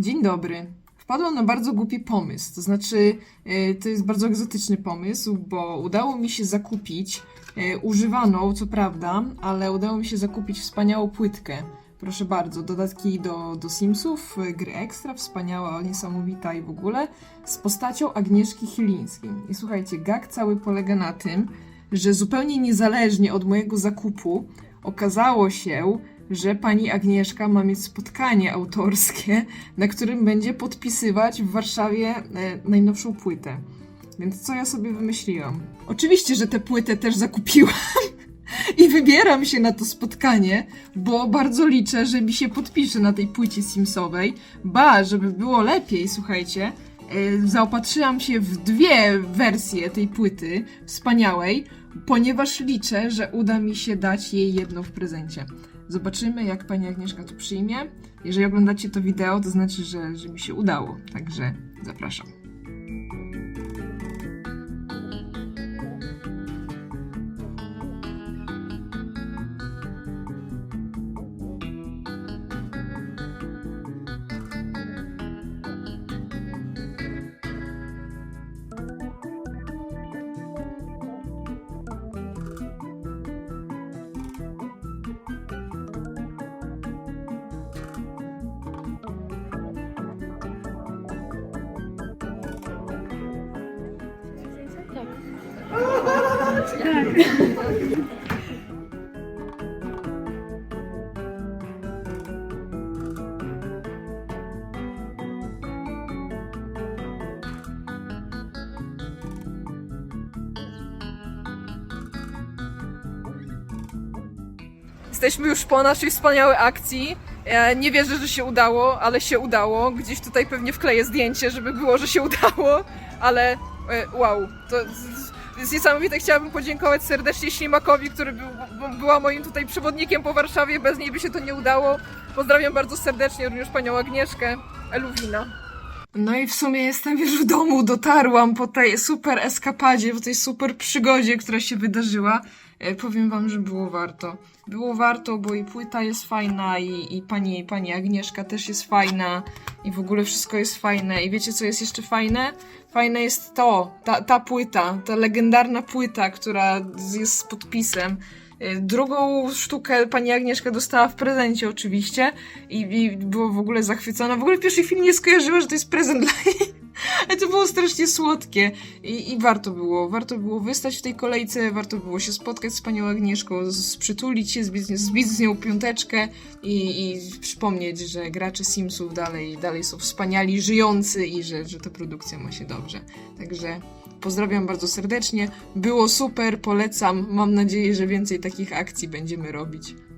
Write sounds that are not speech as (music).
Dzień dobry. Wpadłam na bardzo głupi pomysł. To znaczy, e, to jest bardzo egzotyczny pomysł, bo udało mi się zakupić e, używaną, co prawda, ale udało mi się zakupić wspaniałą płytkę. Proszę bardzo, dodatki do, do Simsów, e, gry ekstra, wspaniała, niesamowita i w ogóle, z postacią Agnieszki Chylińskiej. I słuchajcie, gag cały polega na tym, że zupełnie niezależnie od mojego zakupu okazało się, że pani Agnieszka ma mieć spotkanie autorskie, na którym będzie podpisywać w Warszawie e, najnowszą płytę. Więc co ja sobie wymyśliłam? Oczywiście, że tę płytę też zakupiłam (laughs) i wybieram się na to spotkanie, bo bardzo liczę, że mi się podpisze na tej płycie Simsowej. Ba, żeby było lepiej, słuchajcie, e, zaopatrzyłam się w dwie wersje tej płyty wspaniałej, ponieważ liczę, że uda mi się dać jej jedną w prezencie. Zobaczymy, jak pani Agnieszka to przyjmie. Jeżeli oglądacie to wideo, to znaczy, że, że mi się udało. Także zapraszam. Jesteśmy już po naszej wspaniałej akcji. E, Nie wierzę, że się udało, ale się udało. Gdzieś tutaj pewnie wkleję zdjęcie, żeby było, że się (laughs) udało, ale e, wow, to jest niesamowite. Chciałabym podziękować serdecznie Ślimakowi, który był, była moim tutaj przewodnikiem po Warszawie. Bez niej by się to nie udało. Pozdrawiam bardzo serdecznie również panią Agnieszkę Eluwina. No i w sumie jestem już w domu, dotarłam po tej super eskapadzie, po tej super przygodzie, która się wydarzyła. E, Powiem wam, że było warto. Było warto, bo i płyta jest fajna, i, i pani, pani Agnieszka też jest fajna, i w ogóle wszystko jest fajne. I wiecie, co jest jeszcze fajne? Fajne jest to, ta, ta płyta, ta legendarna płyta, która jest z podpisem. E, Drugą sztukę pani Agnieszka dostała w prezencie oczywiście i, i była w ogóle zachwycona. W ogóle w pierwszej chwili nie skojarzyła, że to jest prezent dla niej. Ale to było strasznie słodkie I, i warto było. Warto było wystać w tej kolejce, warto było się spotkać z panią Agnieszką, z- przytulić się, zbić, zbić z nią piąteczkę i, i przypomnieć, że gracze Simsów dalej, dalej są wspaniali, żyjący i że, że ta produkcja ma się dobrze. Także pozdrawiam bardzo serdecznie. Było super, polecam. Mam nadzieję, że więcej takich akcji będziemy robić.